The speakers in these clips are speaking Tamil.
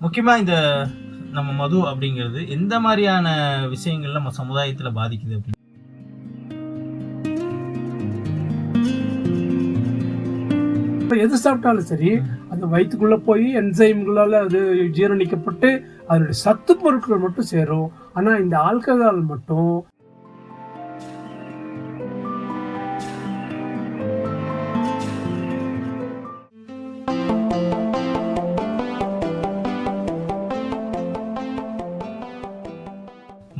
முக்கியமா இந்த நம்ம மது அப்படிங்கிறது எந்த மாதிரியான விஷயங்கள் நம்ம சமுதாயத்துல பாதிக்குது அப்படின்னு? இப்போ எது சாப்பிட்டாலும் சரி அந்த வயிற்றுக்குள்ள போய் என்சைம்களால் அது ஜீரணிக்கப்பட்டு அதனுடைய சத்து பொருட்கள் மட்டும் சேரும். ஆனா இந்த ஆல்கஹால் மட்டும்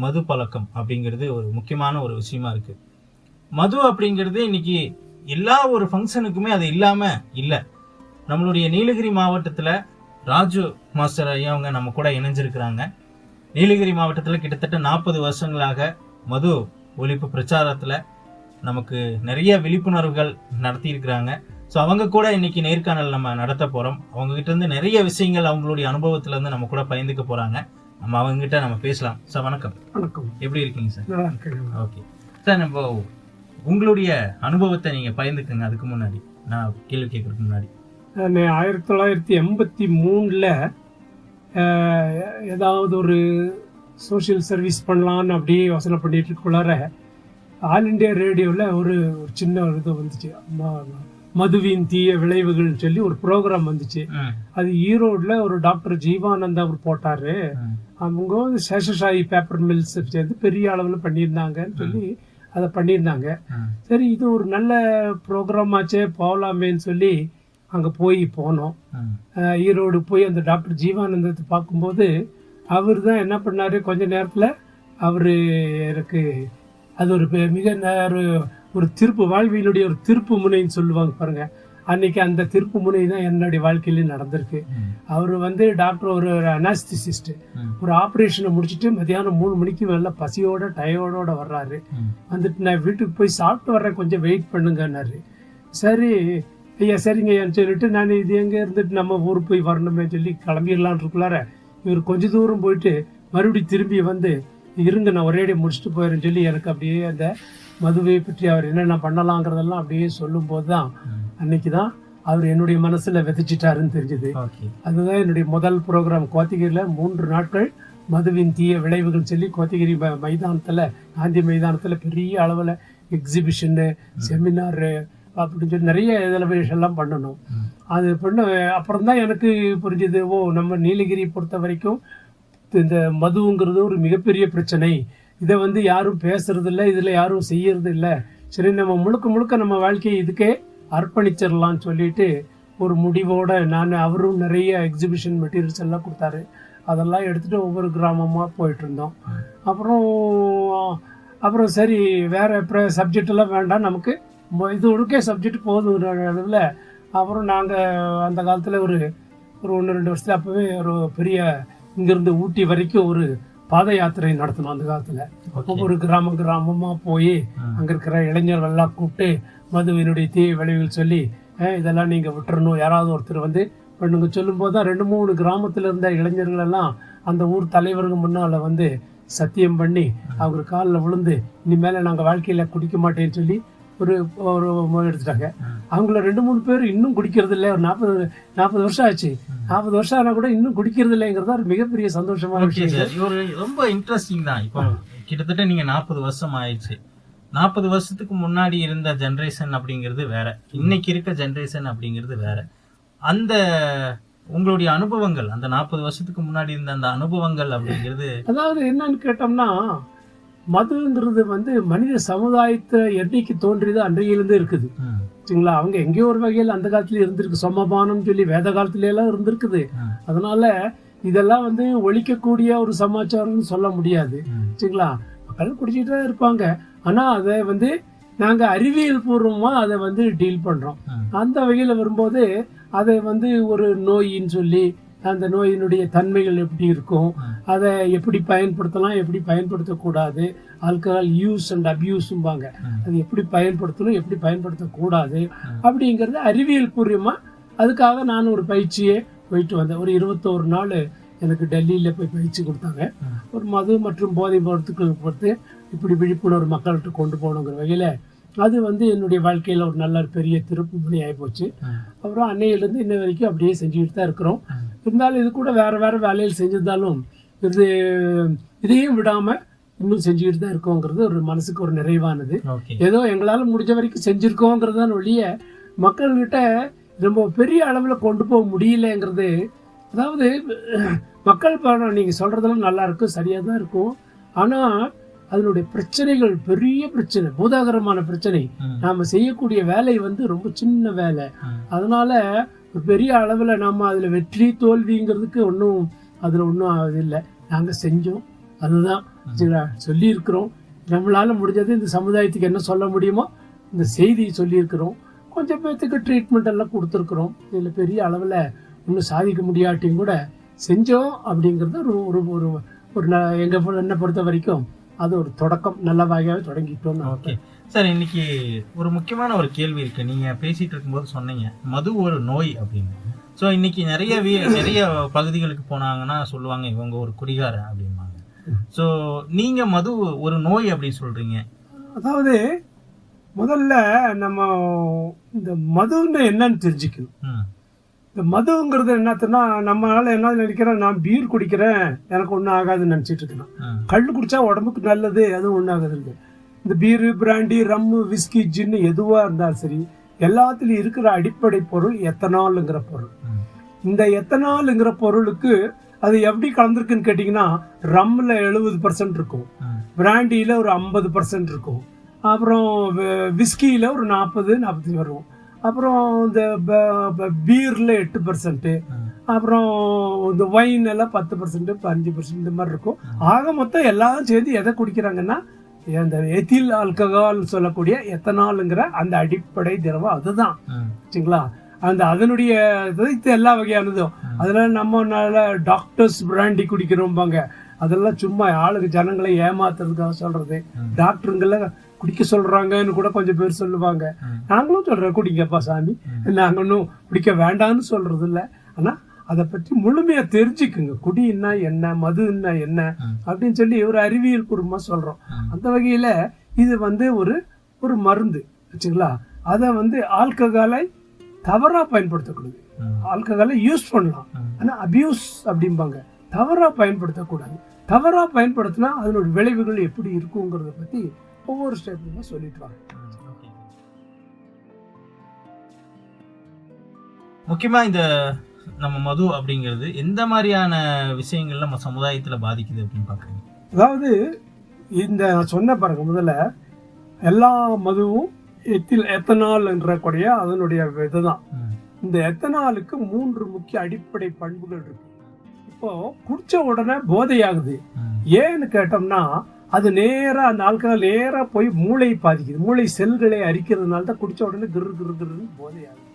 மது பழக்கம் அப்படிங்கிறது ஒரு முக்கியமான ஒரு விஷயமா இருக்கு. மது அப்படிங்கிறது இன்னைக்கு எல்லா ஒரு ஃபங்க்ஷனுக்குமே அது இல்லாம இல்லை. நம்மளுடைய நீலகிரி மாவட்டத்துல ராஜு மாஸ்டர் ஐயா அவங்க நம்ம கூட இணைஞ்சிருக்கிறாங்க. நீலகிரி மாவட்டத்தில் கிட்டத்தட்ட நாற்பது வருஷங்களாக மது ஒழிப்பு பிரச்சாரத்தில் நமக்கு நிறைய விழிப்புணர்வுகள் நடத்தியிருக்கிறாங்க. ஸோ அவங்க கூட இன்னைக்கு நேர்காணல் நம்ம நடத்த போகிறோம் அவங்ககிட்ட இருந்து நிறைய விஷயங்கள் அவங்களுடைய அனுபவத்திலேருந்து நம்ம கூட பயந்துக்க போகிறாங்க நம்ம அவங்க கிட்ட நம்ம பேசலாம். சார் வணக்கம். வணக்கம். எப்படி இருக்கீங்க சார்? நல்லா இருக்கு ஓகே. சார் நம்ம உங்களுடைய அனுபவத்தை நீங்க பயந்துக்குங்க அதுக்கு முன்னாடி. நான் கேள்வி கேட்கறதுக்கு முன்னாடி. நான் ஆயிரத்தி தொள்ளாயிரத்தி எண்பத்தி மூணில் ஏதாவது ஒரு சோஷியல் சர்வீஸ் பண்ணலான்னு அப்படியே யோசனை பண்ணிட்டு இருக்கக்குள்ளார ஆல் இண்டியா ரேடியோவில் ஒரு ஒரு சின்ன ஒரு இது வந்துச்சு. ம- மதுவின் தீய விளைவுகள்னு சொல்லி ஒரு ப்ரோக்ராம் வந்துச்சு. அது ஈரோட்ல ஒரு டாக்டர் ஜீவானந்த் அவர் போட்டாரு. அவங்க வந்து சேஷசாயி பேப்பர் மில்ஸ் சேர்ந்து பெரிய அளவில் பண்ணியிருந்தாங்கன்னு சொல்லி அதை பண்ணியிருந்தாங்க. சரி இது ஒரு நல்ல ப்ரோக்ராம் ஆச்சே போகலாமேன்னு சொல்லி அங்கே போய் போனோம். ஈரோடு போய் அந்த டாக்டர் ஜீவானந்தத்தை பார்க்கும்போது அவர் தான் என்ன பண்ணாரு? கொஞ்ச நேரத்தில் அவர் எனக்கு அது ஒரு மிக ஒரு ஒரு திருப்பு வாழ்வியலுடைய ஒரு திருப்பு முனைன்னு சொல்லுவாங்க பாருங்க. அன்னைக்கு அந்த திருப்பு முனை தான் என்னுடைய வாழ்க்கையில நடந்திருக்கு. அவர் வந்து டாக்டர் ஒரு அனாஸ்திசிஸ்ட் ஒரு ஆப்ரேஷனை முடிச்சுட்டு மதியானம் மூணு மணிக்கு மேல பசியோட டயர்டோட வர்றாரு. வந்துட்டு நான் வீட்டுக்கு போய் சாப்பிட்டு வர்றேன் கொஞ்சம் வெயிட் பண்ணுங்கன்னாரு. சரி ஐயா சரிங்க ஐயான்னு சொல்லிட்டு நான் இது எங்கே இருந்துட்டு நம்ம ஊருக்கு போய் வரணுமே சொல்லி கிளம்பிடலான் இருக்குள்ளார இவர் கொஞ்ச தூரம் போயிட்டு மறுபடியும் திரும்பி வந்து இருங்க நான் ஒரேடியே முடிச்சுட்டு போயிடுறேன்னு சொல்லி எனக்கு அப்படியே அந்த மதுவை பற்றி அவர் என்னென்ன பண்ணலாங்கிறதெல்லாம் அப்படியே சொல்லும்போது தான். அன்னைக்கு தான் அவர் என்னுடைய மனசில் விதைச்சிட்டாருன்னு தெரிஞ்சது அதுதான் என்னுடைய முதல் ப்ரோக்ராம் கோத்தகிரியில் மூன்று நாட்கள் மதுவின் தீய விளைவுகள் சொல்லி கோத்தகிரி மைதானத்துல காந்தி மைதானத்துல பெரிய அளவில் எக்ஸிபிஷனு செமினாரு அப்படின்னு சொல்லி நிறைய இதில் எல்லாம் பண்ணணும். அது பண்ண அப்புறம் தான் எனக்கு புரிஞ்சது ஓ நம்ம நீலகிரி பொறுத்த வரைக்கும் இந்த மதுங்கிறது ஒரு மிகப்பெரிய பிரச்சனை. இதை வந்து யாரும் பேசுறது இல்லை இதில் யாரும் செய்யறது இல்லை சரி நம்ம முழுக்க முழுக்க நம்ம வாழ்க்கையை இதுக்கே அர்ப்பணிச்சிடலாம்னு சொல்லிட்டு ஒரு முடிவோட நான் அவரும் நிறைய எக்ஸிபிஷன் மெட்டீரியல்ஸ் எல்லாம் கொடுத்தாரு. அதெல்லாம் எடுத்துட்டு ஒவ்வொரு கிராமமாக போயிட்டு இருந்தோம் அப்புறம் அப்புறம் சரி வேற சப்ஜெக்ட் எல்லாம் வேண்டாம் நமக்கு ம- இது ஒழுக்கே சப்ஜெக்ட் போதுங்கிற அளவில் அப்புறம் நாங்கள் அந்த காலத்தில் ஒரு ஒரு ஒன்று ரெண்டு வருஷத்தில் அப்போவே ஒரு பெரிய இங்கேருந்து ஊட்டி வரைக்கும் ஒரு பாத யாத்திரை நடத்தணும் அந்த காலத்தில். ஒவ்வொரு கிராம கிராமமாக போய். அங்கே இருக்கிற இளைஞர்கள்லாம் கூப்பிட்டு மதுவினுடைய தீய விளைவுகள் சொல்லி "ஏய், இதெல்லாம் நீங்கள் விட்டுறணும். யாராவது ஒருத்தர் வந்து பண்ணுங்க. சொல்லும்போது தான் ரெண்டு மூணு கிராமத்தில் இருந்த இளைஞர்கள் எல்லாம் அந்த ஊர் தலைவர்கள் முன்னால் வந்து சத்தியம் பண்ணி அவர் காலில் விழுந்து இனிமேல் நாங்கள் வாழ்க்கையில் குடிக்க மாட்டேன்னு சொல்லி ஒரு ஒரு எடுத்துட்டாங்க. அவங்கள ரெண்டு மூணு பேர் இன்னும் குடிக்கிறது இல்லை ஒரு நாற்பது நாற்பது வருஷம் ஆச்சு. நாற்பது வருஷம் ஆனால் கூட இன்னும் குடிக்கிறது இல்லைங்கிறது ஒரு மிகப்பெரிய சந்தோஷமான விஷயம். இவர் ரொம்ப இன்ட்ரெஸ்டிங் தான். இப்போ கிட்டத்தட்ட நீங்க நாற்பது வருஷம் ஆயிடுச்சு. நாற்பது வருஷத்துக்கு முன்னாடி இருந்த ஜெனரேஷன் அப்படிங்கிறது வேற. இன்னைக்கு இருக்க ஜெனரேஷன் அப்படிங்கிறது வேற. அந்த உங்களுடைய அனுபவங்கள் அந்த நாற்பது வருஷத்துக்கு முன்னாடி இருந்த அந்த அனுபவங்கள் அப்படிங்கிறது அதாவது என்னன்னு கேட்டோம்னா மதுங்கிறது வந்து மனித சமுதாயத்தை என்னைக்கு தோன்றியதோ அன்றையிலிருந்து இருக்குது. சரிங்களா? அவங்க எங்கேயோ ஒரு வகையில் அந்த காலத்துல இருந்திருக்கு. சொமபானம் சொல்லி வேத காலத்துல எல்லாம் இருந்திருக்குது அதனால இதெல்லாம் வந்து ஒழிக்கக்கூடிய ஒரு சமாச்சாரம்னு சொல்ல முடியாது. சரிங்களா? மக்கள் குடிச்சிட்டு தான் இருப்பாங்க. ஆனா அதை வந்து நாங்க அறிவியல் பூர்வமா அதை வந்து டீல் பண்றோம். ம், அந்த வகையில வரும்போது அதை வந்து ஒரு நோயின்னு சொல்லி அந்த நோயினுடைய தன்மைகள் எப்படி இருக்கும் அதை எப்படி பயன்படுத்தலாம் எப்படி பயன்படுத்தக்கூடாது ஆல்கஹால் யூஸ் அண்ட் அபியூஸும்பாங்க அது எப்படி பயன்படுத்தணும் எப்படி பயன்படுத்தக்கூடாது அப்படிங்கிறது அறிவியல் பூர்வமாக அதுக்காக நான் ஒரு பயிற்சியே போயிட்டு வந்தேன். ஒரு இருபத்தோரு நாள் எனக்கு டெல்லியில் போய் பயிற்சி கொடுத்தாங்க. ஒரு மது மற்றும் போதை பொருட்களுக்கு பொறுத்து இப்படி விழிப்புணர்வு மக்கள்கிட்ட கொண்டு போகணுங்கிற வகையில் அது வந்து என்னுடைய வாழ்க்கையில் ஒரு நல்ல ஒரு பெரிய திருப்பு முனை ஆகிப்போச்சு அப்புறம் அன்னையிலேருந்து இன்ன வரைக்கும் அப்படியே செஞ்சுக்கிட்டு தான் இருக்கிறோம். இருந்தாலும் இது கூட வேற வேற வேலையில் செஞ்சிருந்தாலும் இது இதையும் விடாம இன்னும் செஞ்சுக்கிட்டு தான் இருக்கோங்கிறது ஒரு மனசுக்கு ஒரு நிறைவானது. ஏதோ எங்களால முடிஞ்ச வரைக்கும் செஞ்சிருக்கோங்கிறது தான் ஒழிய மக்கள்கிட்ட ரொம்ப பெரிய அளவுல கொண்டு போக முடியலங்கிறது அதாவது மக்கள் படம் நீங்க சொல்றதெல்லாம் நல்லா இருக்கும் சரியா தான் இருக்கும். ஆனா அதனுடைய பிரச்சனைகள் பெரிய பிரச்சனை பூதாகரமான பிரச்சனை. நாம செய்யக்கூடிய வேலை வந்து ரொம்ப சின்ன வேலை. அதனால பெரிய அளவில் நம்ம அதில் வெற்றி தோல்விங்கிறதுக்கு ஒன்றும் அதில் ஒன்றும் இல்லை நாங்கள் செஞ்சோம். அதுதான் சொல்லியிருக்கிறோம். நம்மளால முடிஞ்சது இந்த சமுதாயத்துக்கு என்ன சொல்ல முடியுமோ இந்த செய்தியை சொல்லியிருக்கிறோம். கொஞ்சம் பேர்த்துக்கு ட்ரீட்மெண்ட் எல்லாம் கொடுத்துருக்குறோம். இதில் பெரிய அளவில் இன்னும் சாதிக்க முடியாட்டியும் கூட செஞ்சோம் அப்படிங்கிறது ஒரு ஒரு ஒரு ஒரு ந- என்னை பொறுத்த வரைக்கும் அது ஒரு தொடக்கம். நல்ல வகையாக தொடங்கிட்டோம் ஓகே சார் இன்னைக்கு ஒரு முக்கியமான ஒரு கேள்வி இருக்கு. நீங்க பேசிட்டு இருக்கும்போது சொன்னீங்க மது ஒரு நோய் அப்படின்னு. ஸோ இன்னைக்கு நிறைய வீ- நிறைய பகுதிகளுக்கு போனாங்கன்னா சொல்லுவாங்க இவங்க ஒரு குடிகாரன் அப்படிம்பாங்க. ஸோ நீங்க மது ஒரு நோய் அப்படின்னு சொல்றீங்க. அதாவது முதல்ல நம்ம இந்த மதுன்னு என்னன்னு தெரிஞ்சுக்கணும். இந்த மதுங்கிறது என்னத்துனா நம்மளால என்ன நினைக்கிறோம் நான் பீர் குடிக்கிறேன் எனக்கு ஒன்றும் ஆகாதுன்னு நினச்சிட்டு இருக்கேன் ம். கல் குடிச்சா உடம்புக்கு நல்லது அதுவும் ஒன்றும் ஆகாதுங்க இந்த beer brandy rum whisky gin எதுவாக இருந்தாலும் சரி எல்லாத்துலேயும் இருக்கிற அடிப்படை பொருள் எத்தனாலுங்கிற பொருள். இந்த எத்தனாலுங்கிற பொருளுக்கு அது எப்படி கலந்துருக்குன்னு கேட்டிங்கன்னா ரம்மில் எழுபது பர்சன்ட் இருக்கும். பிராண்டியில் ஒரு ஐம்பது பர்சன்ட் இருக்கும். அப்புறம் விஸ்கியில் ஒரு நாற்பது நாற்பத்தஞ்சு வரும். அப்புறம் இந்த பீரில் எட்டு பர்சன்ட்டு அப்புறம் இந்த ஒயின் எல்லாம் பத்து பர்சன்ட் அஞ்சு பர்சன்ட் இந்த மாதிரி இருக்கும். ஆக மொத்தம் எல்லாம் சேர்ந்து எதை குடிக்கிறாங்கன்னா இந்த எத்தில் ஆல்கஹால் சொல்லக்கூடிய எத்தனாலுங்கிற அந்த அடிப்படை திரவம் அதுதான். சரிங்களா? அந்த அதனுடைய இது எல்லா வகையானதும். அதனால நம்ம டாக்டர்ஸ் பிராண்டி குடிக்கிறோம்பாங்க. அதெல்லாம் சும்மா ஆளுக்கு ஜனங்களை ஏமாத்துறதுக்காக சொல்றது. டாக்டருங்கள குடிக்க சொல்றாங்கன்னு கூட கொஞ்சம் பேர் சொல்லுவாங்க. நாங்களும் சொல்றோம் குடிங்கப்பா சாமி. நாங்க ஒன்றும் குடிக்க வேண்டாம்னு சொல்றது இல்ல ஆனா அதை பற்றி முழுமையா தெரிஞ்சுக்குங்க குடின்னா என்ன மதுன்னா என்ன. அப்படின்னு சொல்லி ஒரு அறிவியல் பூர்வமா சொல்றோம். அந்த வகையில இது வந்து ஒரு ஒரு மருந்து வச்சுங்களா அதை வந்து ஆல்கஹாலை தவறா பயன்படுத்தக்கூடாது. ஆல்கஹாலை யூஸ் பண்ணலாம் ம். ஆனா அபியூஸ் அப்படிம்பாங்க தவறா பயன்படுத்தக்கூடாது தவறா பயன்படுத்தினா அதனோட விளைவுகள் எப்படி இருக்குங்கிறத பத்தி ஒவ்வொரு ஸ்டெப்லையும் சொல்லிட்டு வாங்க ஓகே. முக்கியமா இந்த நம்ம மது அப்படிங்கிறது எந்த மாதிரியான விஷயங்கள் நம்ம சமுதாயத்துல பாதிக்குது அப்படின்னு பாக்குறீங்க அதாவது இந்த நான் சொன்ன பாருங்க முதல்ல எல்லா மதுவும் எத்தில் எத்தனால் என்ற கூடிய அதனுடைய இதுதான். இந்த எத்தனாலுக்கு மூன்று முக்கிய அடிப்படை பண்புகள் இருக்கு. இப்போ குடிச்ச உடனே போதையாகுது. ஏன்னு கேட்டோம்னா அது நேரா அந்த ஆல்கஹால் நேரா போய் மூளை பாதிக்குது. மூளை செல்களை அரிக்கிறதுனால தான் குடிச்ச உடனே கிரு கிரு கிருன்னு போதையாகுது.